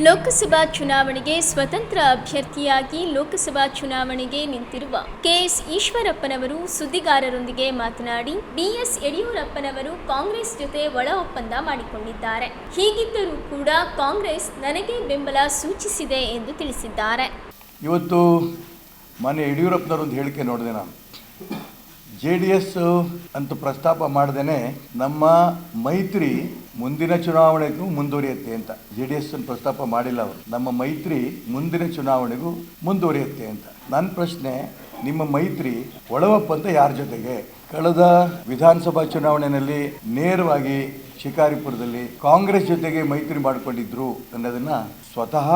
ಲೋಕಸಭಾ ಚುನಾವಣೆಗೆ ಸ್ವತಂತ್ರ ಅಭ್ಯರ್ಥಿಯಾಗಿ ಲೋಕಸಭಾ ಚುನಾವಣೆಗೆ ನಿಂತಿರುವ ಕೆಎಸ್ ಈಶ್ವರಪ್ಪನವರು ಸುದ್ದಿಗಾರರೊಂದಿಗೆ ಮಾತನಾಡಿ, ಬಿಎಸ್ ಯಡಿಯೂರಪ್ಪನವರು ಕಾಂಗ್ರೆಸ್ ಜೊತೆ ಒಳ ಒಪ್ಪಂದ ಮಾಡಿಕೊಂಡಿದ್ದಾರೆ. ಹೀಗಿದ್ದರೂ ಕೂಡ ಕಾಂಗ್ರೆಸ್ ನನಗೆ ಬೆಂಬಲ ಸೂಚಿಸಿದೆ ಎಂದು ತಿಳಿಸಿದ್ದಾರೆ. ಇವತ್ತು ಮಾನ್ಯ ಯಡಿಯೂರಪ್ಪನವರೊಂದು ಹೇಳಿಕೆ ನೋಡಿದೆ ನಾನು. ಜೆ ಡಿ ಎಸ್ ಅಂತ ಪ್ರಸ್ತಾಪ ಮಾಡ್ದೇನೆ ನಮ್ಮ ಮೈತ್ರಿ ಮುಂದಿನ ಚುನಾವಣೆಗೂ ಮುಂದುವರಿಯುತ್ತೆ ಅಂತ. ಜೆ ಡಿ ಎಸ್ ಪ್ರಸ್ತಾಪ ಮಾಡಿಲ್ಲ ಅವರು. ನಮ್ಮ ಮೈತ್ರಿ ಮುಂದಿನ ಚುನಾವಣೆಗೂ ಮುಂದುವರಿಯುತ್ತೆ ಅಂತ. ನನ್ನ ಪ್ರಶ್ನೆ, ನಿಮ್ಮ ಮೈತ್ರಿ ಒಳವಪ್ಪಂತ ಯಾರ ಜೊತೆಗೆ? ಕಳೆದ ವಿಧಾನಸಭಾ ಚುನಾವಣೆಯಲ್ಲಿ ನೇರವಾಗಿ ಶಿಕಾರಿಪುರದಲ್ಲಿ ಕಾಂಗ್ರೆಸ್ ಜೊತೆಗೆ ಮೈತ್ರಿ ಮಾಡಿಕೊಂಡಿದ್ರು ಅನ್ನೋದನ್ನ ಸ್ವತಃ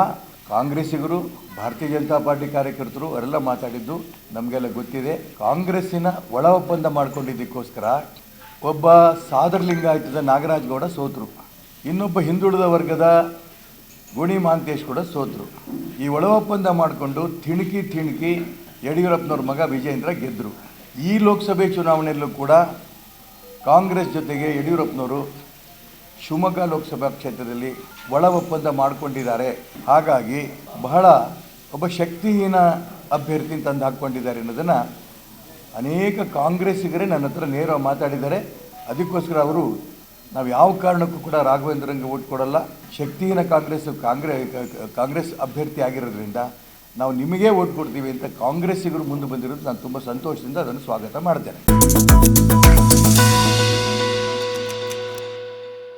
ಕಾಂಗ್ರೆಸ್ಸಿಗರು, ಭಾರತೀಯ ಜನತಾ ಪಾರ್ಟಿ ಕಾರ್ಯಕರ್ತರು ಅವರೆಲ್ಲ ಮಾತಾಡಿದ್ದು ನಮಗೆಲ್ಲ ಗೊತ್ತಿದೆ. ಕಾಂಗ್ರೆಸ್ಸಿನ ಒಳ ಒಪ್ಪಂದ ಮಾಡ್ಕೊಂಡಿದ್ದಕ್ಕೋಸ್ಕರ ಒಬ್ಬ ಸಾದರಲಿಂಗಾಯತದ ನಾಗರಾಜ್ ಗೌಡ ಸೋತರು. ಇನ್ನೊಬ್ಬ ಹಿಂದುಳಿದ ವರ್ಗದ ಗುಣಿ ಮಾಂತೇಶ್ ಕೂಡ ಸೋತರು. ಈ ಒಳ ಒಪ್ಪಂದ ಮಾಡಿಕೊಂಡು ತಿಣುಕಿ ತಿಣುಕಿ ಯಡಿಯೂರಪ್ಪನವ್ರ ಮಗ ವಿಜೇಂದ್ರ ಗೆದ್ದರು ಈ ಲೋಕಸಭೆ ಚುನಾವಣೆಯಲ್ಲೂ ಕೂಡ ಕಾಂಗ್ರೆಸ್ ಜೊತೆಗೆ ಯಡಿಯೂರಪ್ಪನವರು ಶಿವಮೊಗ್ಗ ಲೋಕಸಭಾ ಕ್ಷೇತ್ರದಲ್ಲಿ ಒಳ ಒಪ್ಪಂದ ಮಾಡಿಕೊಂಡಿದ್ದಾರೆ. ಹಾಗಾಗಿ ಬಹಳ ಒಬ್ಬ ಶಕ್ತಿಹೀನ ಅಭ್ಯರ್ಥಿ ತಂದು ಹಾಕ್ಕೊಂಡಿದ್ದಾರೆ ಅನ್ನೋದನ್ನು ಅನೇಕ ಕಾಂಗ್ರೆಸ್ಸಿಗರೇ ನನ್ನ ಹತ್ರ ನೇರ ಮಾತಾಡಿದ್ದಾರೆ. ಅದಕ್ಕೋಸ್ಕರ ಅವರು ನಾವು ಯಾವ ಕಾರಣಕ್ಕೂ ಕೂಡ ರಾಘವೇಂದ್ರಂಗೆ ಓಟ್ ಕೊಡಲ್ಲ. ಶಕ್ತಿಹೀನ ಕಾಂಗ್ರೆಸ್ ಕಾಂಗ್ರೆಸ್ ಕಾಂಗ್ರೆಸ್ ಅಭ್ಯರ್ಥಿ ಆಗಿರೋದ್ರಿಂದ ನಾವು ನಿಮಗೇ ಓಟ್ ಕೊಡ್ತೀವಿ ಅಂತ ಕಾಂಗ್ರೆಸ್ಸಿಗರು ಮುಂದೆ ಬಂದಿರೋದು ನಾನು ತುಂಬ ಸಂತೋಷದಿಂದ ಅದನ್ನು ಸ್ವಾಗತ ಮಾಡ್ತೇನೆ.